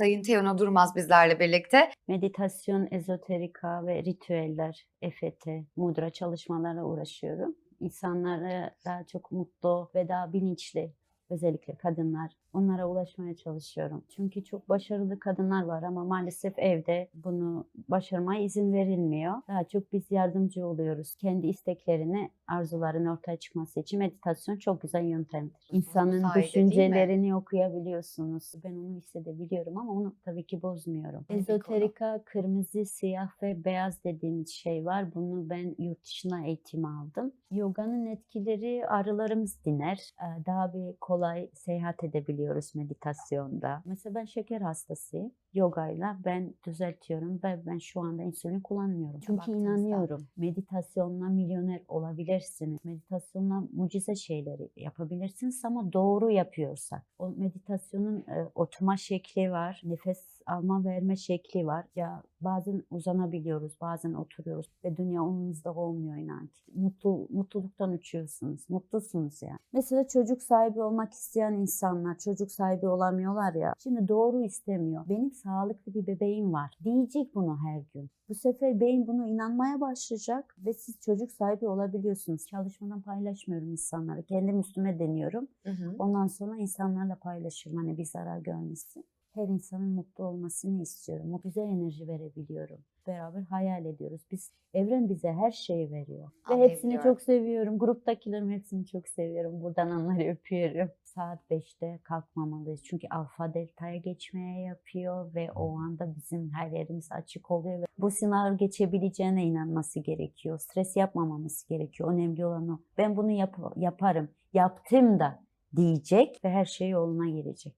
Sayın Teona Durmaz bizlerle birlikte. Meditasyon, ezoterika ve ritüeller, EFT, mudra çalışmalarla uğraşıyorum. İnsanları daha çok mutlu ve daha bilinçli, özellikle kadınlar, onlara ulaşmaya çalışıyorum. Çünkü çok başarılı kadınlar var ama maalesef evde bunu başarmaya izin verilmiyor. Daha çok biz yardımcı oluyoruz. Kendi isteklerini, arzularını ortaya çıkması için meditasyon çok güzel yöntemdir. İnsanın sayede düşüncelerini okuyabiliyorsunuz. Ben onu hissedebiliyorum ama onu tabii ki bozmuyorum. Ezoterika, kırmızı, siyah ve beyaz dediğimiz şey var. Bunu ben yurt dışına eğitim aldım. Yoga'nın etkileri arılarımız diner. Ee, Daha bir kolay seyahat edebiliyoruz meditasyonda. Mesela ben şeker hastasıyım. Yogayla ben düzeltiyorum ve ben şu anda insülin kullanmıyorum. Çünkü Baktığınızda. inanıyorum. Meditasyonla milyoner olabilirsiniz. Meditasyonla mucize şeyleri yapabilirsiniz ama doğru yapıyorsak. O meditasyonun e, oturma şekli var. Nefes alma verme şekli var. Ya bazen uzanabiliyoruz, bazen oturuyoruz ve dünya umurunuzda olmuyor inan ki. Mutlu, mutluluktan uçuyorsunuz. Mutlusunuz yani. Mesela çocuk sahibi olmak isteyen insanlar çocuk sahibi olamıyorlar ya. Şimdi doğru istemiyor. Benim sağlıklı bir bebeğim var. Diyecek bunu her gün. Bu sefer beyin bunu inanmaya başlayacak ve siz çocuk sahibi olabiliyorsunuz. Çalışmadan paylaşmıyorum insanlara. Kendim üstüme deniyorum. Hı hı. Ondan sonra insanlarla paylaşırım hani bir zarar görmesin. Her insanın mutlu olmasını istiyorum. O güzel enerji verebiliyorum. Beraber hayal ediyoruz. Biz evren bize her şeyi veriyor. Ve hepsini çok seviyorum. Gruptakilerin hepsini çok seviyorum. Buradan onları öpüyorum. Saat 5'te kalkmamalıyız. Çünkü alfa deltaya geçmeye yapıyor ve o anda bizim her yerimiz açık oluyor. Ve bu sınav geçebileceğine inanması gerekiyor. Stres yapmamamız gerekiyor. Önemli olan o. Ben bunu yap- yaparım. Yaptım da diyecek ve her şey yoluna girecek.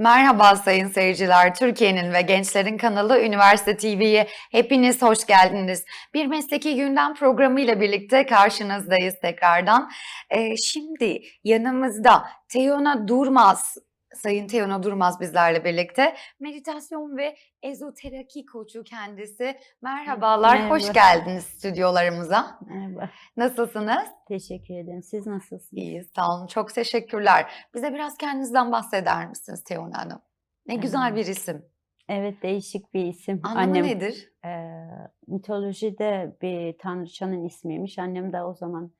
Merhaba sayın seyirciler. Türkiye'nin ve gençlerin kanalı Üniversite TV'ye hepiniz hoş geldiniz. Bir mesleki gündem programıyla birlikte karşınızdayız tekrardan. Ee, şimdi yanımızda Teona Durmaz, Sayın Teona Durmaz bizlerle birlikte. Meditasyon ve ezoteraki koçu kendisi. Merhabalar, hoş Merhaba. geldiniz stüdyolarımıza. Merhaba. Nasılsınız? Teşekkür ederim. Siz nasılsınız? İyiyiz, sağ olun. Çok teşekkürler. Bize biraz kendinizden bahseder misiniz Teona Hanım? Ne güzel Ee, bir isim. Evet değişik bir isim. Anlamı Annem nedir? e, mitolojide bir tanrıçanın ismiymiş. Annem de o zaman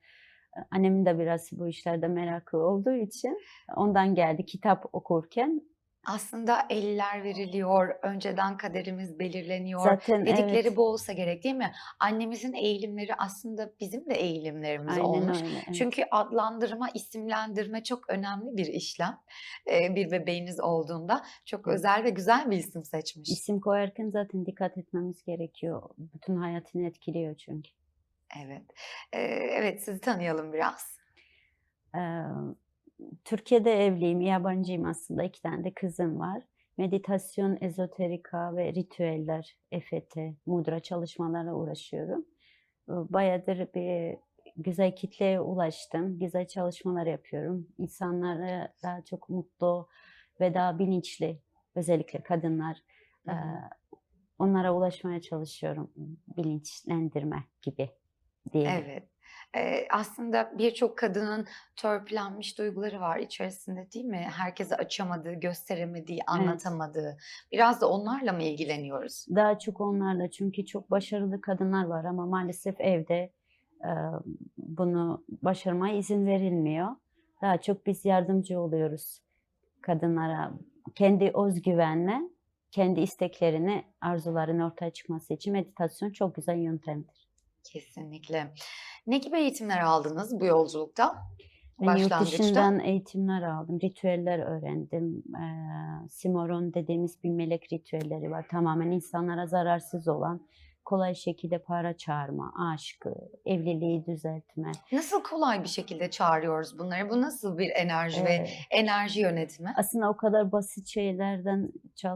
annemin de biraz bu işlerde merakı olduğu için ondan geldi kitap okurken. Aslında eller veriliyor, önceden kaderimiz belirleniyor. Zaten Dedikleri evet, bu olsa gerek değil mi? Annemizin eğilimleri aslında bizim de eğilimlerimiz aynen olmuş. öyle. evet. Çünkü adlandırma, isimlendirme çok önemli bir işlem. Ee, bir bebeğiniz olduğunda çok Evet. özel ve güzel bir isim seçmiş. İsim koyarken zaten dikkat etmemiz gerekiyor. Bütün hayatını etkiliyor çünkü. Evet. Ee, evet, sizi tanıyalım biraz. Eee, Türkiye'de evliyim, yabancıyım aslında. İki tane de kızım var. Meditasyon, ezoterika ve ritüeller, EFT, mudra çalışmalarla uğraşıyorum. Bayağıdır bir güzel kitleye ulaştım. Güzel çalışmalar yapıyorum. İnsanları daha çok mutlu ve daha bilinçli, özellikle kadınlar, Hı hı. onlara ulaşmaya çalışıyorum. Bilinçlendirme gibi diyelim. Evet. Eee, aslında birçok kadının törpülenmiş duyguları var içerisinde değil mi? Herkese açamadığı, gösteremediği, anlatamadığı. Biraz da onlarla mı ilgileniyoruz? Daha çok onlarla çünkü çok başarılı kadınlar var ama maalesef evde e, bunu başarmaya izin verilmiyor. Daha çok biz yardımcı oluyoruz kadınlara kendi özgüvenle, kendi isteklerini, arzularını ortaya çıkması için meditasyon çok güzel yöntemdir. Kesinlikle. Ne gibi eğitimler aldınız bu yolculukta? Ben yurt dışından eğitimler aldım, ritüeller öğrendim. Ee, Simoron dediğimiz bir melek ritüelleri var. Tamamen insanlara zararsız olan, kolay şekilde para çağırma, aşkı, evliliği düzeltme. Nasıl kolay bir şekilde çağırıyoruz bunları? Bu nasıl bir enerji ve Ee, enerji yönetimi? aslında o kadar basit şeylerden e,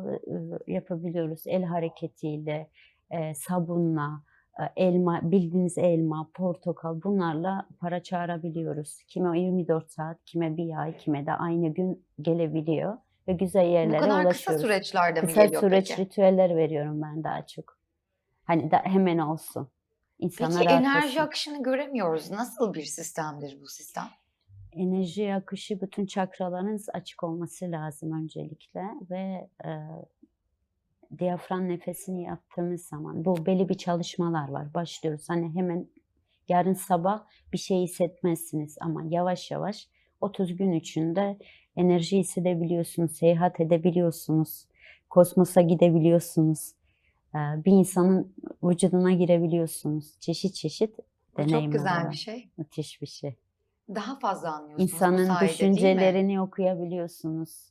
yapabiliyoruz. El hareketiyle, e, sabunla, e, elma, bildiğiniz elma, portakal bunlarla para çağırabiliyoruz. Kime 24 saat, kime bir ay, kime de aynı gün gelebiliyor. ve güzel Bu yerlere kadar kısa ulaşıyoruz. süreçlerde mi Kısa geliyor süreç peki? ritüeller veriyorum ben daha çok. Hani da hemen olsun. İnsanlar Peki enerji akışını göremiyoruz. Nasıl bir sistemdir bu sistem? enerji akışı bütün çakralarınız açık olması lazım öncelikle ve e, diyafram nefesini yaptığımız zaman bu belli bir çalışmalar var. Başlıyoruz. Hani hemen yarın sabah bir şey hissetmezsiniz ama yavaş yavaş 30 gün içinde enerji hissedebiliyorsunuz, seyahat edebiliyorsunuz, kosmosa gidebiliyorsunuz. e, Bir insanın vücuduna girebiliyorsunuz. Çeşit çeşit Bu çok güzel var. bir şey. Müthiş bir şey. Daha fazla anlıyorsunuz İnsanın sayede düşüncelerini okuyabiliyorsunuz.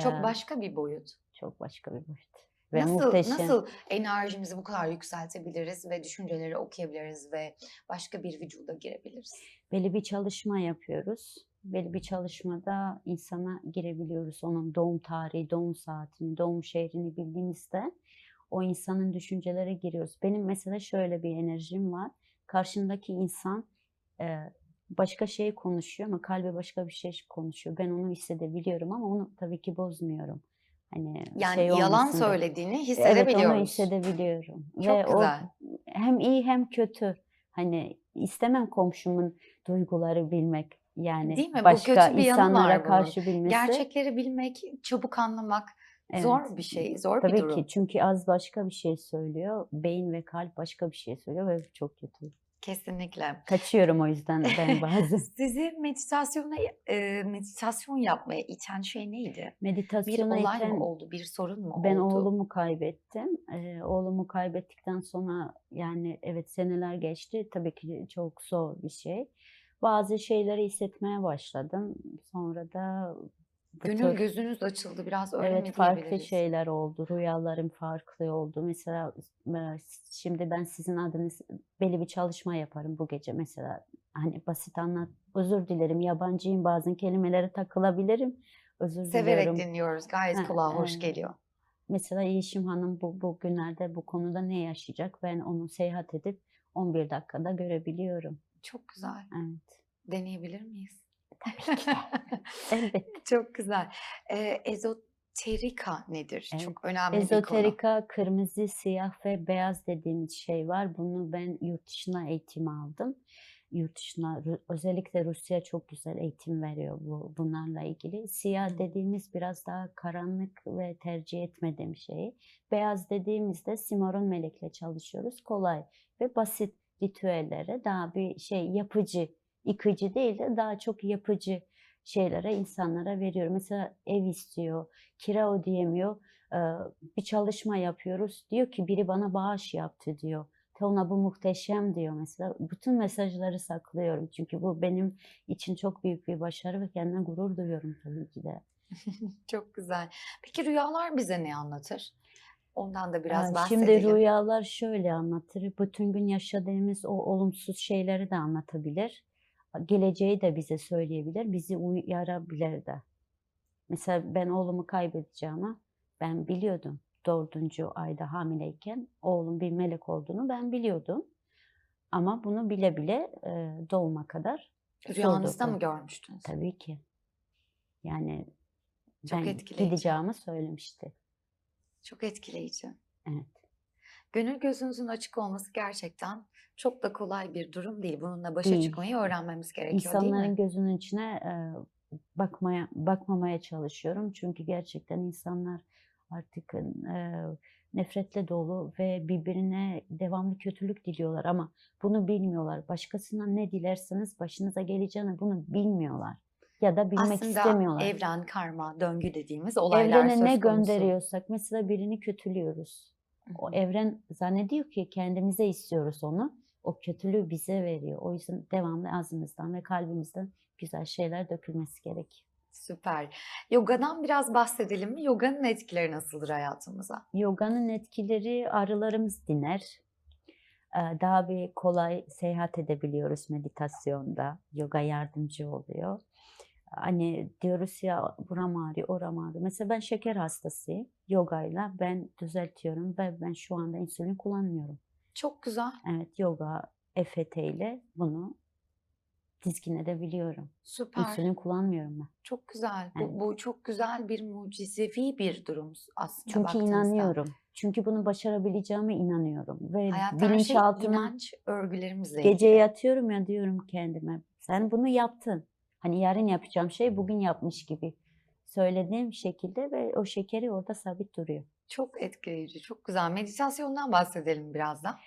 Çok Ee, başka bir boyut. çok başka bir boyut. Ve Nasıl muhteşem. nasıl enerjimizi bu kadar yükseltebiliriz ve düşünceleri okuyabiliriz ve başka bir vücuda girebiliriz? Belli bir çalışma yapıyoruz. Belli bir çalışmada insana girebiliyoruz. Onun doğum tarihi, doğum saatini, doğum şehrini bildiğimizde o insanın düşüncelere giriyoruz. Benim mesela şöyle bir enerjim var. Karşımdaki insan e, başka şey konuşuyor ama kalbi başka bir şey konuşuyor. Ben onu hissedebiliyorum ama onu tabii ki bozmuyorum. Hani Yani şey yalan olmasın söylediğini Evet hissedebiliyoruz. onu hissedebiliyorum. Çok Ve o güzel. hem iyi hem kötü. Hani istemem komşumun duyguları bilmek. Yani Değil mi? Bu başka kötü bir insanlara var bunun. karşı bilmesi. Gerçekleri bilmek, çabuk anlamak zor Evet. bir şey, zor bir Tabii durum. ki çünkü az başka bir şey söylüyor. Beyin ve kalp başka bir şey söylüyor ve bu çok kötü. Kesinlikle. Kaçıyorum o yüzden ben bazen. Sizi meditasyona, e, meditasyon yapmaya iten şey neydi? Bir Meditasyona olay iten mı oldu, bir sorun mu ben oldu? oğlumu kaybettim. Ee, oğlumu kaybettikten sonra yani evet seneler geçti. Tabii ki çok zor bir şey. Bazı şeyleri hissetmeye başladım. Sonra da Gönül tür- gözünüz açıldı biraz öyle Evet mi farklı şeyler oldu. Rüyalarım farklı oldu. Mesela e, şimdi ben sizin adınız belli bir çalışma yaparım bu gece mesela. Hani basit anlat. Özür dilerim. Yabancıyım. Bazı kelimelere takılabilirim. Özür Severek diliyorum. dinliyoruz. Gayet Ha, kulağa hoş e, geliyor. Mesela Yeşim Hanım bu, bu günlerde bu konuda ne yaşayacak? Ben onu seyahat edip 11 dakikada görebiliyorum. Çok güzel. Evet. Deneyebilir miyiz? Tabii ki de. Elbette. Çok güzel. Ee, ezoterika nedir? Evet. Çok önemli bir konu. Ezoterika, kırmızı, siyah ve beyaz dediğimiz şey var. Bunu ben yurt dışına eğitim aldım. Yurt dışına Ru- özellikle Rusya çok güzel eğitim veriyor bu bunlarla ilgili. Siyah dediğimiz biraz daha karanlık ve tercih etmediğim şey. Beyaz dediğimizde Simor'un melekle çalışıyoruz. Kolay ve basit ritüellere daha bir şey yapıcı, yıkıcı değil de daha çok yapıcı şeylere insanlara veriyorum. Mesela ev istiyor, kira ödeyemiyor. Bir çalışma yapıyoruz. Diyor ki biri bana bağış yaptı diyor. Ona bu muhteşem diyor mesela. Bütün mesajları saklıyorum. Çünkü bu benim için çok büyük bir başarı ve kendime gurur duyuyorum tabii ki de. Çok güzel. Peki rüyalar bize ne anlatır? Ondan da biraz Ee, bahsedelim. Şimdi rüyalar şöyle anlatır. Bütün gün yaşadığımız o olumsuz şeyleri de anlatabilir. Geleceği de bize söyleyebilir. Bizi uyarabilir de. Mesela ben oğlumu kaybedeceğimi ben biliyordum. Dördüncü ayda hamileyken oğlum bir melek olduğunu ben biliyordum. Ama bunu bile bile e, doğuma kadar Rüyanızda mı görmüştünüz? Tabii ki. Yani Çok ben etkileyici. gideceğimi söylemişti. Çok etkileyici. Evet. Gönül gözünüzün açık olması gerçekten çok da kolay bir durum değil. Bununla başa Değil. çıkmayı öğrenmemiz gerekiyor değil İnsanların mi? gözünün içine e, bakmaya bakmamaya çalışıyorum. Çünkü gerçekten insanlar artık e, nefretle dolu ve birbirine devamlı kötülük diliyorlar ama bunu bilmiyorlar. Başkasından ne dilerseniz başınıza geleceğini bunu bilmiyorlar. Ya da bilmek Aslında istemiyorlar. evren, karma, döngü dediğimiz olaylar Evrene söz ne konusu. gönderiyorsak mesela birini kötülüyoruz. O evren zannediyor ki kendimize istiyoruz onu. O kötülüğü bize veriyor. O yüzden devamlı ağzımızdan ve kalbimizden güzel şeyler dökülmesi gerek. Süper. Yoga'dan biraz bahsedelim mi? Yoga'nın etkileri nasıldır hayatımıza? Yoga'nın etkileri arılarımız diner. Daha bir kolay seyahat edebiliyoruz meditasyonda. Yoga yardımcı oluyor. Hani diyoruz ya buram ağrıyor, oram ağrıyor. Mesela ben şeker hastasıyım. Yogayla ben düzeltiyorum ve ben şu anda insülin kullanmıyorum. Çok güzel. Evet yoga, EFT ile bunu dizginledebiliyorum. Süper. İnsülin kullanmıyorum ben. Çok güzel. Bu, Evet. bu çok güzel bir mucizevi bir durum aslında Çünkü baktığınızda. inanıyorum. Çünkü bunu başarabileceğime inanıyorum. Ve şey bilinçaltıma inanç örgülerimizle gece ilgili. yatıyorum ya diyorum kendime. Sen bunu yaptın. Hani yarın yapacağım şey bugün yapmış gibi söylediğim şekilde ve o şekeri orada sabit duruyor. Çok etkileyici, çok güzel. Meditasyondan bahsedelim biraz da.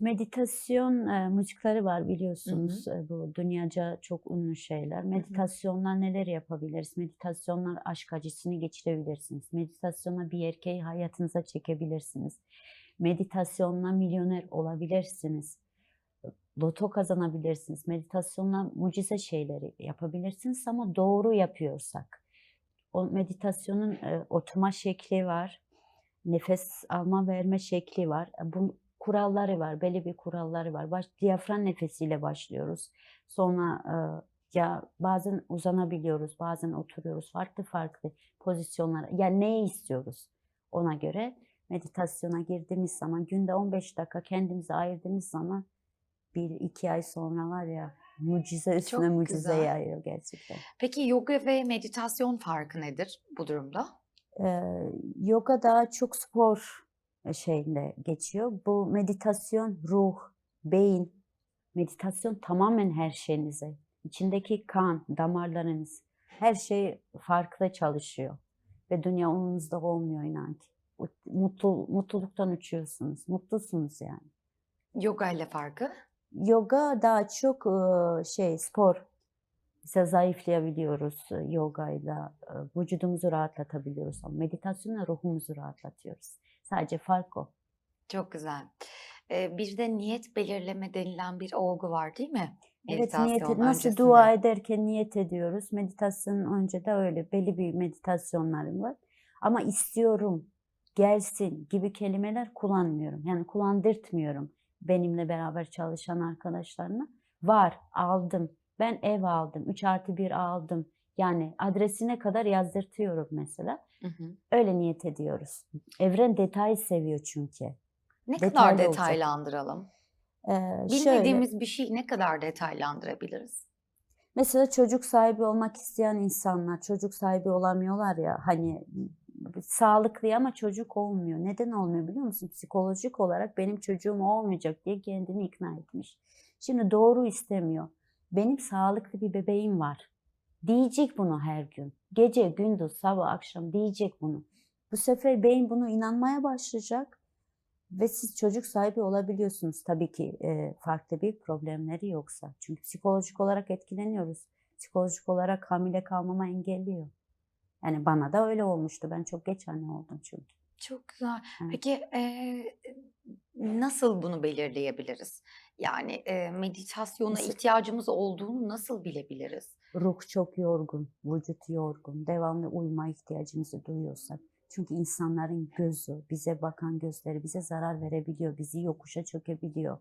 Meditasyon e, müzikleri var biliyorsunuz. E, bu dünyaca çok ünlü şeyler. Meditasyonlar neler yapabiliriz? Meditasyonlar aşk acısını geçirebilirsiniz. Meditasyonla bir erkeği hayatınıza çekebilirsiniz. Meditasyonla milyoner olabilirsiniz. Loto kazanabilirsiniz. Meditasyonla mucize şeyleri yapabilirsiniz ama doğru yapıyorsak. O meditasyonun e, oturma şekli var. Nefes alma verme şekli var. E, Bu kuralları var. Belli bir kuralları var. Baş, diyafram nefesiyle başlıyoruz. Sonra e, ya bazen uzanabiliyoruz, bazen oturuyoruz. Farklı farklı pozisyonlar. Yani neyi istiyoruz? Ona göre meditasyona girdiğimiz zaman günde 15 dakika kendimize ayırdığımız zaman bir iki ay sonra var ya mucize üstüne Çok mucize güzel. yağıyor gerçekten. Peki yoga ve meditasyon farkı nedir bu durumda? Ee, yoga daha çok spor şeyinde geçiyor. Bu meditasyon ruh, beyin, meditasyon tamamen her şeyinize. İçindeki kan, damarlarınız, her şey farklı çalışıyor. Ve dünya umurunuzda olmuyor inan ki. Mutlu, mutluluktan uçuyorsunuz. Mutlusunuz yani. Yoga ile farkı? Yoga daha çok şey spor. Mesela zayıflayabiliyoruz yogayla, vücudumuzu rahatlatabiliyoruz ama meditasyonla ruhumuzu rahatlatıyoruz. Sadece fark o. Çok güzel. Bir de niyet belirleme denilen bir olgu var değil mi? Evet niyet nasıl öncesinde. dua ederken niyet ediyoruz. Meditasyon önce de öyle belli bir meditasyonlarım var. Ama istiyorum, gelsin gibi kelimeler kullanmıyorum. Yani kullandırtmıyorum benimle beraber çalışan arkadaşlarına. Var, aldım. Ben ev aldım. 3 artı 1 aldım. Yani adresine kadar yazdırtıyorum mesela. Hı hı. Öyle niyet ediyoruz. Evren detayı seviyor çünkü. Ne kadar Detaylı olacak. detaylandıralım? Ee, şöyle, Bilmediğimiz bir şeyi ne kadar detaylandırabiliriz? Mesela çocuk sahibi olmak isteyen insanlar, çocuk sahibi olamıyorlar ya hani sağlıklı ama çocuk olmuyor. Neden olmuyor biliyor musun? Psikolojik olarak benim çocuğum olmayacak diye kendini ikna etmiş. Şimdi doğru istemiyor. Benim sağlıklı bir bebeğim var. Diyecek bunu her gün. Gece, gündüz, sabah, akşam diyecek bunu. Bu sefer beyin bunu inanmaya başlayacak ve siz çocuk sahibi olabiliyorsunuz tabii ki e, farklı bir problemleri yoksa. Çünkü psikolojik olarak etkileniyoruz. Psikolojik olarak hamile kalmama engelliyor. Yani bana da öyle olmuştu. Ben çok geç anne oldum çünkü. Çok güzel. Evet. Peki eee, nasıl bunu belirleyebiliriz? Yani eee, meditasyona Mesela- ihtiyacımız olduğunu nasıl bilebiliriz? Ruh çok yorgun, vücut yorgun, devamlı uyuma ihtiyacımızı duyuyorsak. Çünkü insanların gözü, bize bakan gözleri bize zarar verebiliyor, bizi yokuşa çökebiliyor.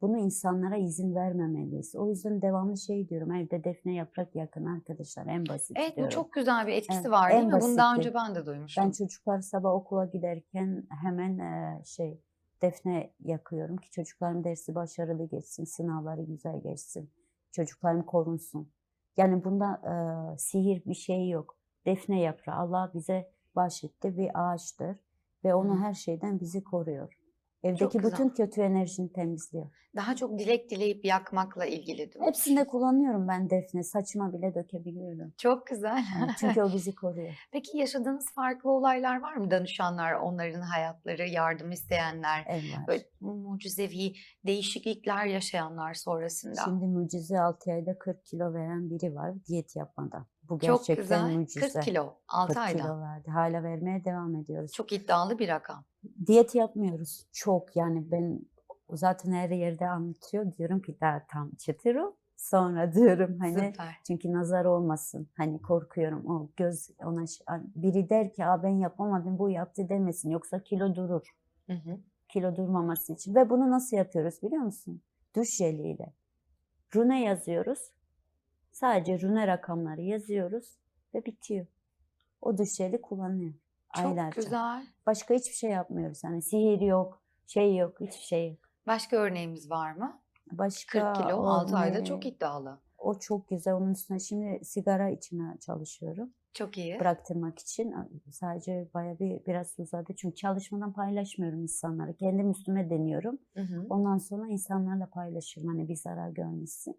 Bunu insanlara izin vermemeliyiz. O yüzden devamlı şey diyorum, evde defne yaprak yakın arkadaşlar en basit Evet bu diyorum. çok güzel bir etkisi Evet, var değil mi? Bunu daha önce ben de duymuştum. Ben çocuklar sabah okula giderken hemen eee, şey defne yakıyorum ki çocuklarım dersi başarılı geçsin, sınavları güzel geçsin, çocuklarım korunsun. Yani bunda eee, sihir bir şey yok. Defne yaprağı Allah bize bahşetti bir ağaçtır ve onu her şeyden bizi koruyor. Evdeki güzel. bütün kötü enerjini temizliyor. Daha çok dilek dileyip yakmakla ilgili değil mi? Hepsinde kullanıyorum ben defne. Saçıma bile dökebiliyorum. Çok güzel. Yani çünkü o bizi koruyor. Peki yaşadığınız farklı olaylar var mı? Danışanlar, onların hayatları, yardım isteyenler, Ev var. böyle mucizevi değişiklikler yaşayanlar sonrasında. Şimdi mucize 6 ayda 40 kilo veren biri var diyet yapmadan. Bu Çok gerçekten güzel. mucize. 40 kilo 6 40 ayda. kilo verdi. Hala vermeye devam ediyoruz. Çok iddialı bir rakam. Diyet yapmıyoruz. Çok yani ben zaten her yerde anlatıyor. Diyorum ki daha tam çıtır o. Sonra diyorum hani Süper. çünkü nazar olmasın. Hani korkuyorum o göz ona ş- biri der ki Aa, ben yapamadım bu yaptı demesin. Yoksa kilo durur. Hı hı. kilo durmaması için. Ve bunu nasıl yapıyoruz biliyor musun? Duş jeliyle. Rune yazıyoruz. Sadece rune rakamları yazıyoruz ve bitiyor. O duş jeli kullanıyor. Çok Aylarca. güzel. Başka hiçbir şey yapmıyoruz. Yani sihir yok, şey yok, hiçbir şey yok. Başka örneğimiz var mı? Başka 40 kilo 6 ayda çok iddialı. o çok güzel. Onun üstüne şimdi sigara içine çalışıyorum. Çok iyi. Bıraktırmak için. Sadece baya bir biraz uzadı. Çünkü çalışmadan paylaşmıyorum insanlara. Kendim üstüme deniyorum. Hı hı. Ondan sonra insanlarla paylaşırım. Hani bir zarar görmesin.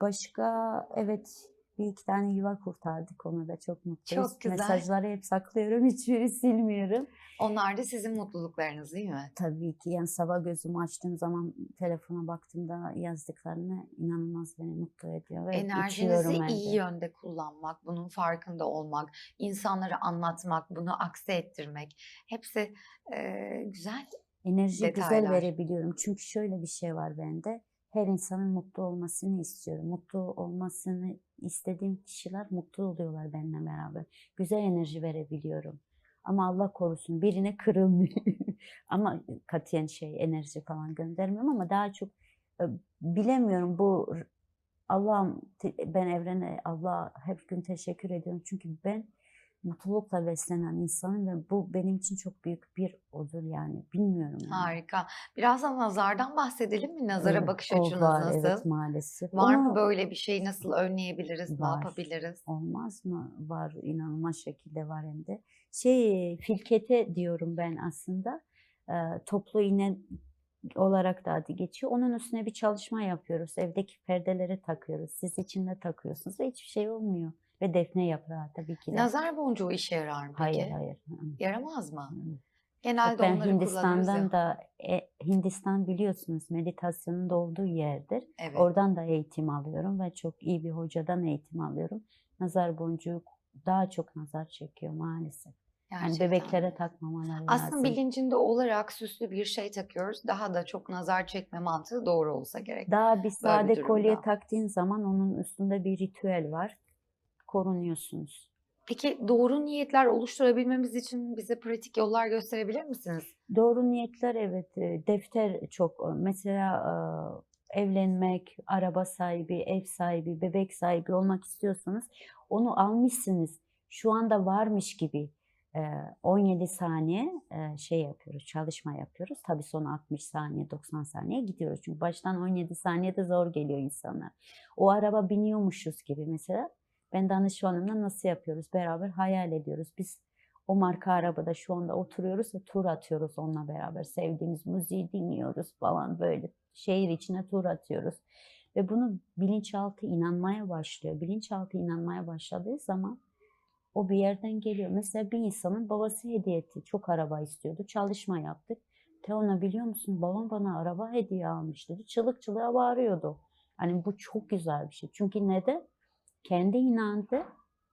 Başka evet bir iki tane yuva kurtardık. Ona da çok mutluyuz. Çok güzel. Mesajları hep saklıyorum. Hiçbiri silmiyorum. Onlar da sizin mutluluklarınız değil mi? Tabii ki yani sabah gözümü açtığım zaman telefona baktığımda yazdıklarını inanılmaz beni mutlu ediyor. Ve Enerjinizi iyi yönde kullanmak, bunun farkında olmak, insanlara anlatmak, bunu akse ettirmek hepsi eee, güzel. Enerji güzel detaylar. verebiliyorum. Çünkü şöyle bir şey var bende. Her insanın mutlu olmasını istiyorum. Mutlu olmasını istediğim kişiler mutlu oluyorlar benimle beraber. Güzel enerji verebiliyorum. Ama Allah korusun birine kırılmıyor. ama katiyen şey enerji falan göndermiyorum ama daha çok e, bilemiyorum bu Allah'ım ben evrene Allah hep gün teşekkür ediyorum. Çünkü ben mutlulukla beslenen insanım ve bu benim için çok büyük bir odur yani. Bilmiyorum yani. Harika. Biraz da nazardan bahsedelim mi? Nazara Evet, bakış açınız var, nasıl? Evet maalesef. Var Onu mı böyle bir şey? Nasıl önleyebiliriz? Ne Var. yapabiliriz? olmaz mı? Var inanılmaz şekilde var hem de. Şey filkete diyorum ben aslında. Ee, toplu iğne olarak da adı geçiyor. Onun üstüne bir çalışma yapıyoruz. Evdeki perdelere takıyoruz. Siz içinde takıyorsunuz ve hiçbir şey olmuyor. Ve defne yaprağı tabii ki de. Nazar boncuğu işe yarar mı peki? Hayır hayır. Yaramaz mı? Hı. Genelde ben onları Hindistan'dan da e, Hindistan biliyorsunuz meditasyonun da olduğu yerdir. Evet. Oradan da eğitim alıyorum ve çok iyi bir hocadan eğitim alıyorum. Nazar boncuğu daha çok nazar çekiyor maalesef. Yani Gerçekten. bebeklere takmamaları Aslında lazım. bilincinde olarak süslü bir şey takıyoruz. Daha da çok nazar çekme mantığı doğru olsa gerek. Daha bir sade kolye durumda. taktığın zaman onun üstünde bir ritüel var. Korunuyorsunuz. Peki doğru niyetler oluşturabilmemiz için bize pratik yollar gösterebilir misiniz? Doğru niyetler evet e, defter çok e, mesela e, evlenmek, araba sahibi, ev sahibi, bebek sahibi olmak istiyorsanız onu almışsınız. Şu anda varmış gibi e, 17 saniye şey yapıyoruz, çalışma yapıyoruz. Tabii sonra 60 saniye, 90 saniye gidiyoruz. Çünkü baştan 17 saniyede zor geliyor insanlar. O araba biniyormuşuz gibi mesela. Ben danışmanımla nasıl yapıyoruz? Beraber hayal ediyoruz. Biz o marka arabada şu anda oturuyoruz ve tur atıyoruz onunla beraber. Sevdiğimiz müziği dinliyoruz falan böyle. Şehir içine tur atıyoruz. Ve bunu bilinçaltı inanmaya başlıyor. Bilinçaltı inanmaya başladığı zaman o bir yerden geliyor. Mesela bir insanın babası hediye etti. Çok araba istiyordu. Çalışma yaptık. Teona biliyor musun babam bana araba hediye almış dedi. Çılık çılığa bağırıyordu. Hani bu çok güzel bir şey. Çünkü neden? Kendi inandı.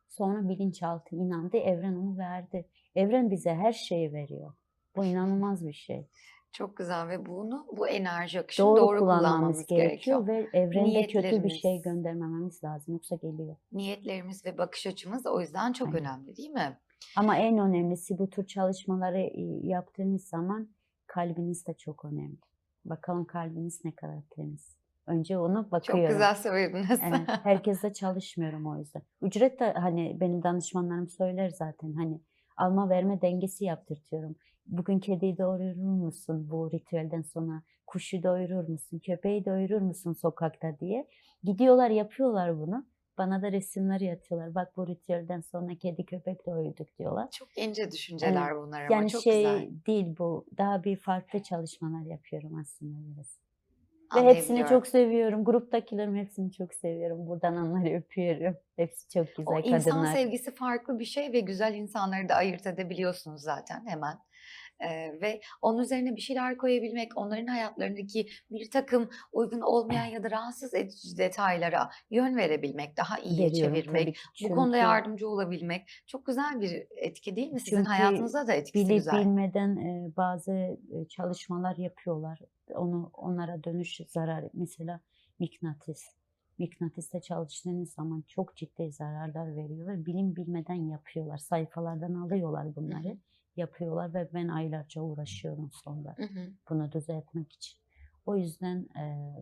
Sonra bilinçaltı inandı. Evren onu verdi. Evren bize her şeyi veriyor. Bu inanılmaz bir şey. Çok güzel ve bunu bu enerji akışını Doğru, doğru, kullanmamız kullanmamız gerekiyor, gerekiyor. ve evrende kötü bir şey göndermememiz lazım. Yoksa geliyor. Niyetlerimiz ve bakış açımız o yüzden çok Aynen. önemli değil mi? Ama en önemlisi bu tür çalışmaları yaptığımız zaman kalbiniz de çok önemli. Bakalım kalbiniz ne kadar temiz. Önce Çok bakıyorum. güzel söylediniz. Evet, herkesle çalışmıyorum o yüzden. Ücret de hani benim danışmanlarım söyler zaten hani alma verme dengesi yaptırtıyorum. Bugün kediyi doyurur musun bu ritüelden sonra? Kuşu doyurur musun? Köpeği doyurur musun sokakta diye. Gidiyorlar yapıyorlar bunu. Bana da resimler yatıyorlar. Bak bu ritüelden sonra kedi köpek doyurduk diyorlar. Çok ince düşünceler bunlar ama Yani çok şey güzel. değil bu. Daha bir farklı çalışmalar yapıyorum aslında biraz. Ve hepsini çok seviyorum. Gruptakilerim hepsini çok seviyorum. Buradan onları öpüyorum. Hepsi çok güzel O insan kadınlar. sevgisi farklı bir şey ve güzel insanları da ayırt edebiliyorsunuz zaten hemen. Ee, ve onun üzerine bir şeyler koyabilmek, onların hayatlarındaki bir takım uygun olmayan ya da rahatsız edici detaylara yön verebilmek, daha Veriyorum çevirmek, ki. bu konuda Çünkü yardımcı olabilmek çok güzel bir etki değil mi? Sizin Çünkü hayatınıza da etkisi bilip güzel. bilmeden e, bazı çalışmalar yapıyorlar. Onu onlara dönüş zarar mesela mıknatıs. Mıknatiste çalıştığınız zaman çok ciddi zararlar veriyor ve bilim bilmeden yapıyorlar. Sayfalardan alıyorlar bunları. Hı hı. Yapıyorlar ve ben aylarca uğraşıyorum sonra. Hı hı. bunu düzeltmek için. O yüzden e,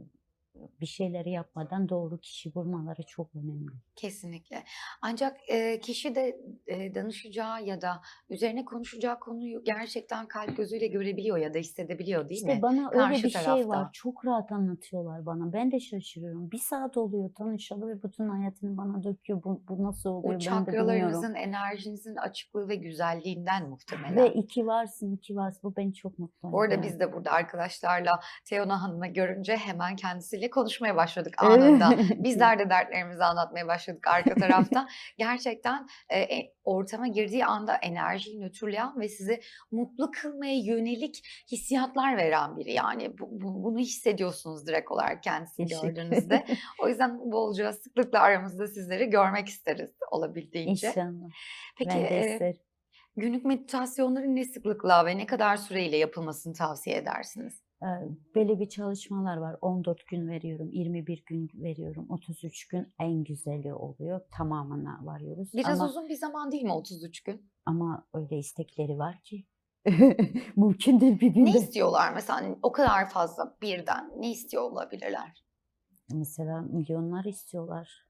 bir şeyleri yapmadan doğru kişi bulmaları çok önemli. Kesinlikle. Ancak e, kişi de e, danışacağı ya da üzerine konuşacağı konuyu gerçekten kalp gözüyle görebiliyor ya da hissedebiliyor değil İşte mi? bana öyle Karşı bir şey tarafta. var. Çok rahat anlatıyorlar bana. Ben de şaşırıyorum. Bir saat oluyor tanışalı ve bütün hayatını bana döküyor. Bu, bu nasıl oluyor O ben de bilmiyorum. enerjinizin açıklığı ve güzelliğinden muhtemelen. Ve iki varsın, iki varsın. Bu beni çok mutlu Bu arada ediyor. biz de burada arkadaşlarla Teona Hanım'ı görünce hemen kendisiyle konuşmaya başladık anında. Bizler de dertlerimizi anlatmaya başladık arka tarafta. Gerçekten e, e, ortama girdiği anda enerjiyi nötrleyen ve sizi mutlu kılmaya yönelik hissiyatlar veren biri. Yani bu- bu- bunu hissediyorsunuz direkt olarak kendisini gördüğünüzde. O yüzden bolca sıklıkla aramızda sizleri görmek isteriz olabildiğince. İnşallah. Peki ben de e, isterim. günlük meditasyonların ne sıklıkla ve ne kadar süreyle yapılmasını tavsiye edersiniz? Belli bir çalışmalar var. 14 gün veriyorum, 21 gün veriyorum, 33 gün en güzeli oluyor. Tamamına varıyoruz. Biraz ama, uzun bir zaman değil mi 33 gün? ama öyle istekleri var ki mümkün değil bir Ne günde. istiyorlar mesela hani o kadar fazla birden ne istiyor olabilirler? Mesela milyonlar istiyorlar.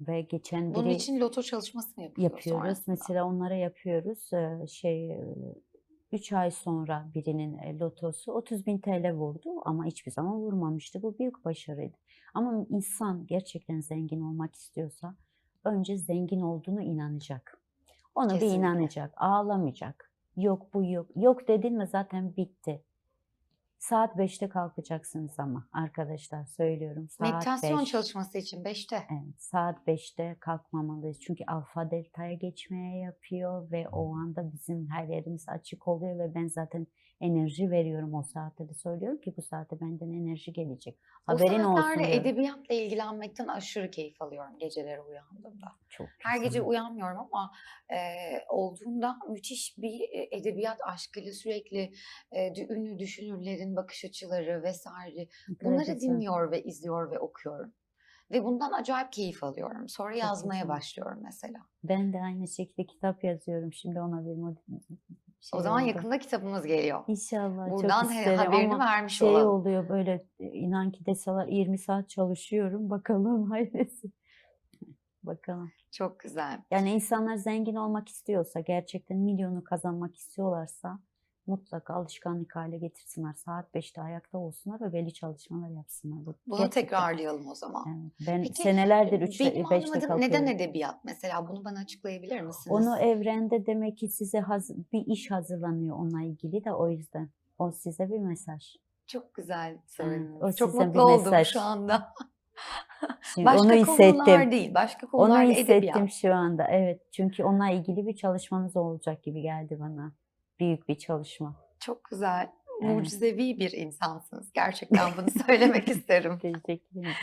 Ve geçen Bunun biri için loto çalışması mı yapıyoruz. sonrasında? Mesela onlara yapıyoruz. Şey 3 ay sonra birinin e, lotosu 30 bin TL vurdu ama hiçbir zaman vurmamıştı. Bu büyük başarıydı. Ama insan gerçekten zengin olmak istiyorsa önce zengin olduğunu inanacak. Ona bir Kesinlikle. inanacak, ağlamayacak. Yok bu yok. Yok dedin mi zaten bitti. Saat 5'te kalkacaksınız ama arkadaşlar söylüyorum. Saat Meditasyon 5. çalışması için 5'te. Evet, saat 5'te kalkmamalıyız. Çünkü alfa deltaya geçmeye yapıyor ve o anda bizim her yerimiz açık oluyor ve ben zaten enerji veriyorum o saatte de söylüyorum ki bu saatte benden enerji gelecek. Haberin o olsun saatlerde diyorum. edebiyatla ilgilenmekten aşırı keyif alıyorum geceleri uyandığımda. Çok Her gece güzel. uyanmıyorum ama e, olduğunda müthiş bir e, edebiyat aşkıyla sürekli e, ünlü düşünürlerin bakış açıları vesaire bunları güzel. dinliyor ve izliyor ve okuyorum. Ve bundan acayip keyif alıyorum. Sonra yazmaya başlıyorum mesela. Ben de aynı şekilde kitap yazıyorum. Şimdi ona bir şey o zaman oldu. yakında kitabımız geliyor. İnşallah Buradan çok isterim haberini ama vermiş şey olalım. oluyor böyle e, inan ki deseler 20 saat çalışıyorum bakalım hayırlısı. Bakalım. Çok güzel. Yani insanlar zengin olmak istiyorsa, gerçekten milyonu kazanmak istiyorlarsa mutlaka alışkanlık hale getirsinler. Saat 5'te ayakta olsunlar ve belli çalışmalar yapsınlar. Bu Bunu gerçekten- tekrarlayalım o zaman. Evet, ben Peki, senelerdir 3'te Benim 5'te anlamadığım kalkıyorum. neden edebiyat mesela? Bunu bana açıklayabilir misiniz? Onu evrende demek ki size bir iş hazırlanıyor onunla ilgili de o yüzden. O size bir mesaj. Çok güzel söylediniz. Çok mutlu oldum mesaj. şu anda. Şimdi Başka onu konular hissettim. değil. Başka Onu konularla hissettim edebiyat. şu anda. Evet. Çünkü onunla ilgili bir çalışmanız olacak gibi geldi bana. Büyük bir çalışma. Çok güzel. Evet. Mucizevi bir insansınız. Gerçekten bunu söylemek isterim. Teşekkür ederim.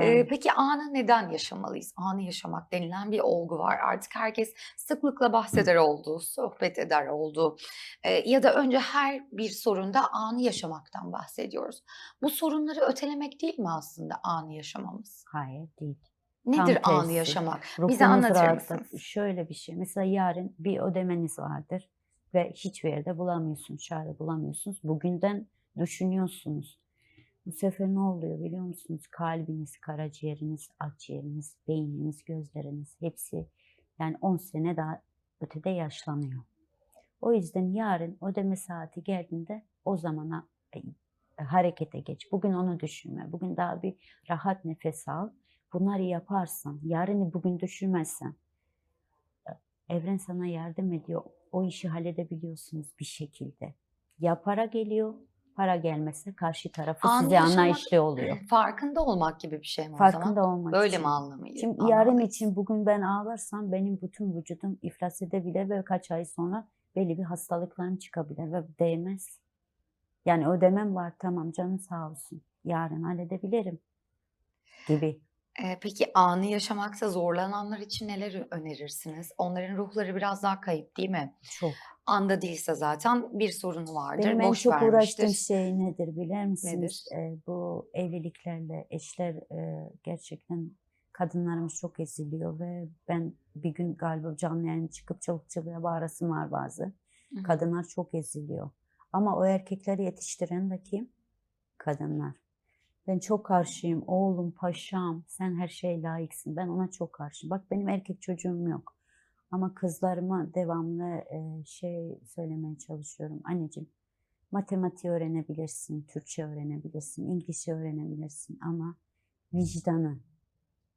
Ee, peki anı neden yaşamalıyız? Anı yaşamak denilen bir olgu var. Artık herkes sıklıkla bahseder oldu, sohbet eder oldu. Ee, ya da önce her bir sorunda anı yaşamaktan bahsediyoruz. Bu sorunları ötelemek değil mi aslında anı yaşamamız? Hayır değil. Nedir anı tersi. yaşamak? Bize anlatır mısınız? Şöyle bir şey. Mesela yarın bir ödemeniz vardır ve hiçbir yerde bulamıyorsunuz, çare bulamıyorsunuz. Bugünden düşünüyorsunuz. Bu sefer ne oluyor biliyor musunuz? Kalbiniz, karaciğeriniz, akciğeriniz, beyniniz, gözleriniz hepsi yani 10 sene daha ötede yaşlanıyor. O yüzden yarın ödeme saati geldiğinde o zamana e, harekete geç. Bugün onu düşünme. Bugün daha bir rahat nefes al. Bunları yaparsan, yarını bugün düşünmezsen e, evren sana yardım ediyor. O işi halledebiliyorsunuz bir şekilde. Ya para geliyor, para gelmezse karşı tarafı Anı size anlayışlı oluyor. Farkında olmak gibi bir şey mi o zaman? Farkında olmak Böyle için. mi anlamalıyız? Şimdi yarın anlamalıyız? için bugün ben ağlarsam benim bütün vücudum iflas edebilir ve kaç ay sonra belli bir hastalıklarım çıkabilir ve değmez. Yani ödemem var tamam canım sağ olsun. Yarın halledebilirim gibi. Ee, peki anı yaşamakta zorlananlar için neler önerirsiniz? Onların ruhları biraz daha kayıp değil mi? Çok. Anda değilse zaten bir sorunu vardır. Benim en boş çok vermiştir. uğraştığım şey nedir bilir misiniz? Nedir? Ee, bu evliliklerle eşler e, gerçekten kadınlarımız çok eziliyor ve ben bir gün galiba canlı yayın çıkıp çabuk çabuk bağırasım var bazı. Hı hı. Kadınlar çok eziliyor. Ama o erkekleri yetiştiren de kim? Kadınlar. Ben çok karşıyım. Oğlum, paşam, sen her şeye layıksın. Ben ona çok karşıyım. Bak benim erkek çocuğum yok. Ama kızlarıma devamlı e, şey söylemeye çalışıyorum. Anneciğim, matematiği öğrenebilirsin, Türkçe öğrenebilirsin, İngilizce öğrenebilirsin ama vicdanı,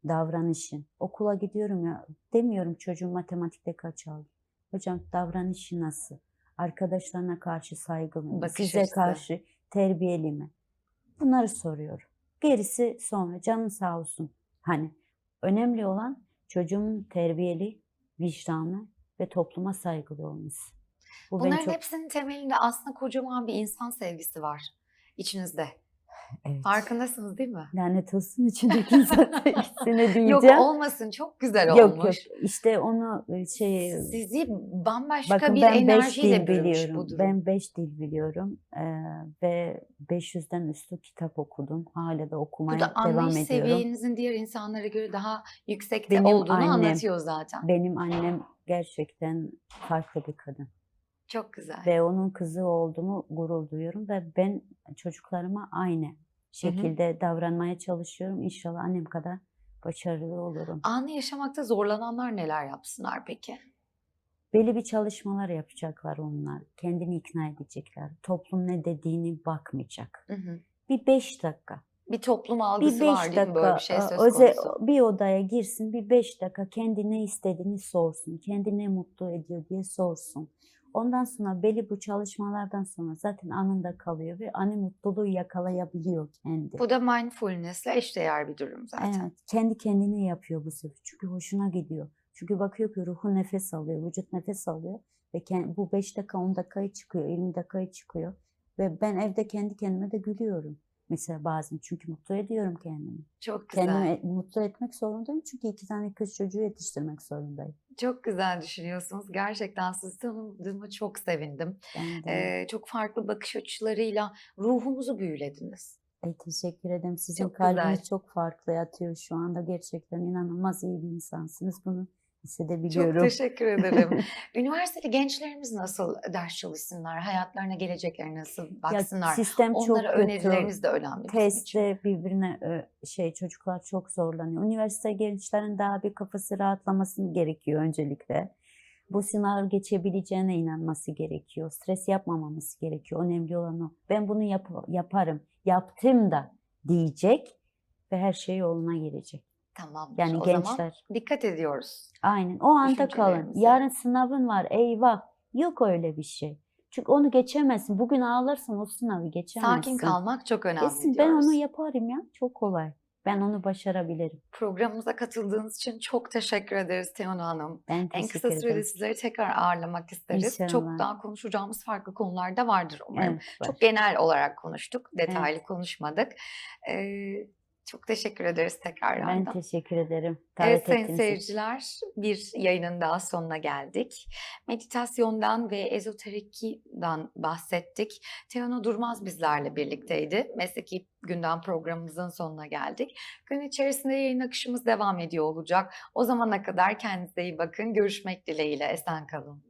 davranışın. Okula gidiyorum ya demiyorum çocuğum matematikte kaç aldı. Hocam davranışı nasıl? Arkadaşlarına karşı saygılı mı? Bakış Size karşı terbiyeli mi? Bunları soruyorum. Gerisi sonra canın sağ olsun. Hani önemli olan çocuğumun terbiyeli, vicdanlı ve topluma saygılı olması. Bu Bunların çok hepsinin temelinde aslında kocaman bir insan sevgisi var içinizde. Evet. Farkındasınız değil mi? Lanet olsun içindeki insan sevgisine diyeceğim. Yok olmasın çok güzel Yok olmuş. yok işte onu e, şey Sizi bambaşka bakın bir ben 5 enerjiyle dil bürümüş biliyorum. bu durum. Ben 5 dil biliyorum Ee, ve 500'den üstü kitap okudum. Hala da Bu okumaya da devam anlayış ediyorum. seviyenizin diğer insanlara göre daha yüksekte Benim olduğunu annem- anlatıyor zaten. Benim annem gerçekten farklı bir kadın Çok güzel. ve onun kızı olduğumu gurur duyuyorum ve ben çocuklarıma aynı şekilde davranmaya çalışıyorum. İnşallah annem kadar başarılı olurum. Anı yaşamakta zorlananlar neler yapsınlar peki? Belli bir çalışmalar yapacaklar onlar. Kendini ikna edecekler. Toplum ne dediğini bakmayacak. Hı hı. Bir beş dakika. Bir toplum Bir algısı beş var değil mi? Böyle dakika bir şey e, söz konusu. bir odaya girsin. Bir beş dakika kendi ne istediğini sorsun. Kendi ne mutlu ediyor diye sorsun. Ondan sonra belli bu çalışmalardan sonra zaten anında kalıyor ve anı mutluluğu yakalayabiliyor kendi. Bu da mindfulness'le eşdeğer bir durum zaten. Evet, kendi kendine yapıyor bu sefer. Çünkü hoşuna gidiyor. Çünkü bakıyor ki ruhu nefes alıyor, vücut nefes alıyor. Ve ken- bu 5 dakika, 10 dakikayı çıkıyor, 20 dakikayı çıkıyor. Ve ben evde kendi kendime de gülüyorum. Mesela bazen çünkü mutlu ediyorum kendimi. Çok güzel. Kendimi mutlu etmek zorundayım çünkü iki tane kız çocuğu yetiştirmek zorundayım. Çok güzel düşünüyorsunuz. Gerçekten sizi tanıdığıma çok sevindim. Ee, çok farklı bakış açılarıyla ruhumuzu büyülediniz. Ay, teşekkür ederim. Sizin çok kalbiniz güzel. çok farklı yatıyor şu anda. Gerçekten inanılmaz iyi bir insansınız. Bunu Çok hissedebiliyorum. teşekkür ederim. Üniversiteli gençlerimiz nasıl ders çalışsınlar? Hayatlarına, geleceklerine nasıl Ya baksınlar? sistem çok Onlara kötü. önerileriniz de önemli. Testte birbirine şey çocuklar çok zorlanıyor. Üniversite gençlerin daha bir kafası rahatlaması gerekiyor öncelikle. Bu sınavı geçebileceğine inanması gerekiyor. Stres yapmamaması gerekiyor. Önemli olan o. Ben bunu yap- yaparım. Yaptım da diyecek ve her şey yoluna girecek. Tamamdır. Yani o gençler zaman dikkat ediyoruz. aynen o anda kalın. Yarın sınavın var. Eyvah. Yok öyle bir şey. Çünkü onu geçemezsin. Bugün ağlarsan o sınavı geçemezsin. Sakin kalmak çok önemli Kesin ben onu yaparım ya. Çok kolay. Ben onu başarabilirim. Programımıza katıldığınız için çok teşekkür ederiz Teona Hanım. Ben En teşekkür kısa sürede ederim. sizleri tekrar ağırlamak isteriz. Çok İnşallah. daha konuşacağımız farklı konular da vardır umarım. Evet, var. Çok genel olarak konuştuk, detaylı konuşmadık. Ee, çok teşekkür ederiz tekrardan. Ben teşekkür ederim. Evet Davet sayın ettiğiniz için. seyirciler bir yayının daha sonuna geldik. Meditasyondan ve ezoterikiden bahsettik. Teona Durmaz bizlerle birlikteydi. Mesleki gündem programımızın sonuna geldik. Gün içerisinde yayın akışımız devam ediyor olacak. O zamana kadar kendinize iyi bakın. Görüşmek dileğiyle. Esen kalın.